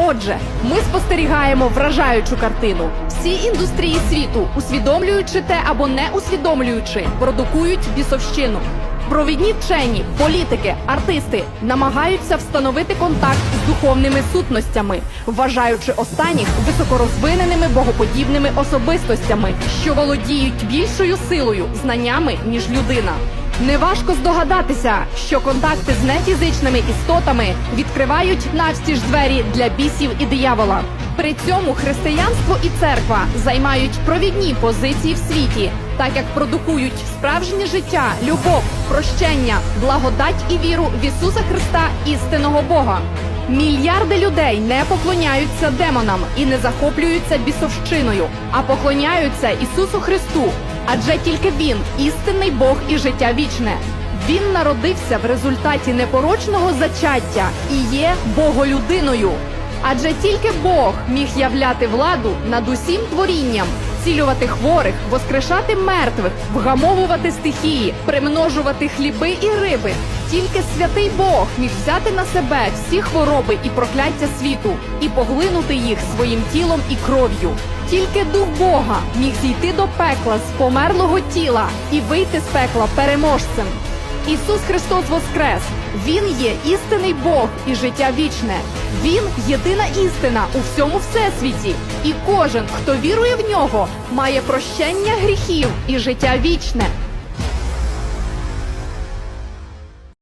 Отже, ми спостерігаємо вражаючу картину. Всі індустрії світу, усвідомлюючи те або не усвідомлюючи, продукують бісовщину. Провідні вчені, політики, артисти намагаються встановити контакт з духовними сутностями, вважаючи останніх високорозвиненими богоподібними особистостями, що володіють більшою силою, знаннями ніж людина. Неважко здогадатися, що контакти з нефізичними істотами відкривають навстіж двері для бісів і диявола. При цьому християнство і церква займають провідні позиції в світі, так як продукують справжнє життя, любов, прощення, благодать і віру в Ісуса Христа, істинного Бога. Мільярди людей не поклоняються демонам і не захоплюються бісовщиною, а поклоняються Ісусу Христу, адже тільки Він істинний Бог і життя вічне. Він народився в результаті непорочного зачаття і є Боголюдиною. Адже тільки Бог міг являти владу над усім творінням, цілювати хворих, воскрешати мертвих, вгамовувати стихії, примножувати хліби і риби. Тільки святий Бог міг взяти на себе всі хвороби і прокляття світу і поглинути їх своїм тілом і кров'ю. Тільки дух Бога міг зійти до пекла з померлого тіла і вийти з пекла переможцем. Ісус Христос Воскрес! Він є істинний Бог і життя вічне. Він єдина істина у всьому всесвіті. І кожен, хто вірує в нього, має прощення гріхів і життя вічне.